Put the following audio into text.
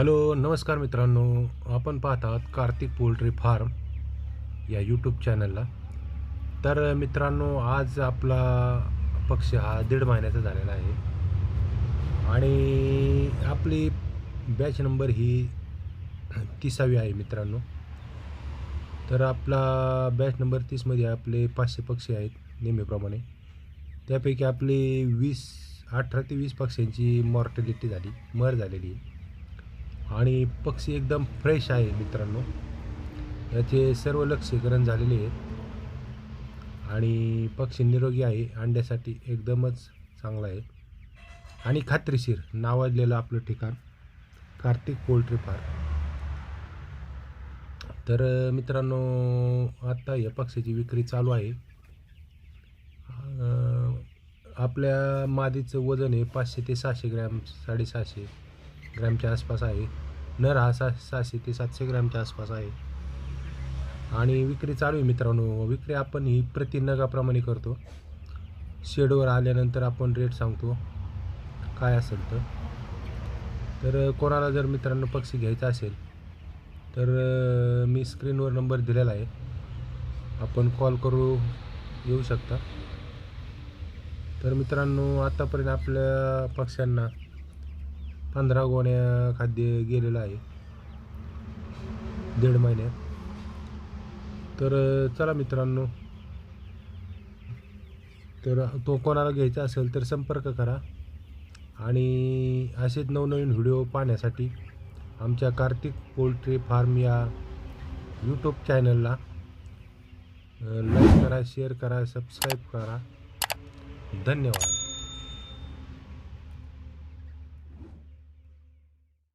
Hello नमस्कार मित्रांनो. आपण पाहत आहात कार्तिक पोल्ट्री फार्म या यूट्यूब चॅनलला तर मित्रांनो आज आपला पक्ष हा दीड महिन्याचा झालेला आहे. आणि आपली बॅच नंबर ही तिसावी आहे मित्रांनो. तर आपला बॅच नंबर तीसमध्ये आपले पाचशे पक्षी आहेत नेहमीप्रमाणे. त्यापैकी आपली वीस अठरा ते वीस पक्ष्यांची मॉर्टॅलिटी झाली मर झालेली आहे. आणि पक्षी एकदम फ्रेश आहे मित्रांनो. याचे सर्व लसीकरण झालेले आहेत आणि पक्षी निरोगी आहे अंड्यासाठी एकदमच चांगला आहे. आणि खात्रीशीर नावाजलेलं आपलं ठिकाण कार्तिक पोल्ट्री फार्म तर मित्रांनो आत्ता या पक्षाची विक्री चालू आहे. आपल्या मादीचं वजन आहे पाचशे ते सहाशे ग्रॅम साडेसहाशे. ग्रॅमच्या आसपास आहे. नर हा सा सहाशे ते सातशे ग्रॅमच्या आसपास आहे. आणि विक्री चालू आहे मित्रांनो. विक्री आपण ही प्रति नगाप्रमाणे करतो. शेडवर आल्यानंतर आपण रेट सांगतो. काय असेल तर. तर कोणाला जर मित्रांनो पक्षी घ्यायचा असेल तर मी स्क्रीनवर नंबर दिलेला आहे. आपण कॉल करू येऊ शकता. तर मित्रांनो आत्तापर्यंत आपल्या पक्ष्यांना पंधरा गोण्या खाद्य गेलेलं आहे. दीड महिन्यात. तर चला मित्रांनो. तर तो कोणाला घ्यायचा असेल तर संपर्क करा. आणि असेच नवनवीन व्हिडिओ पाहण्यासाठी आमच्या कार्तिक पोल्ट्री फार्म या यूट्यूब चॅनलला लाईक करा शेअर करा सबस्क्राईब करा. धन्यवाद.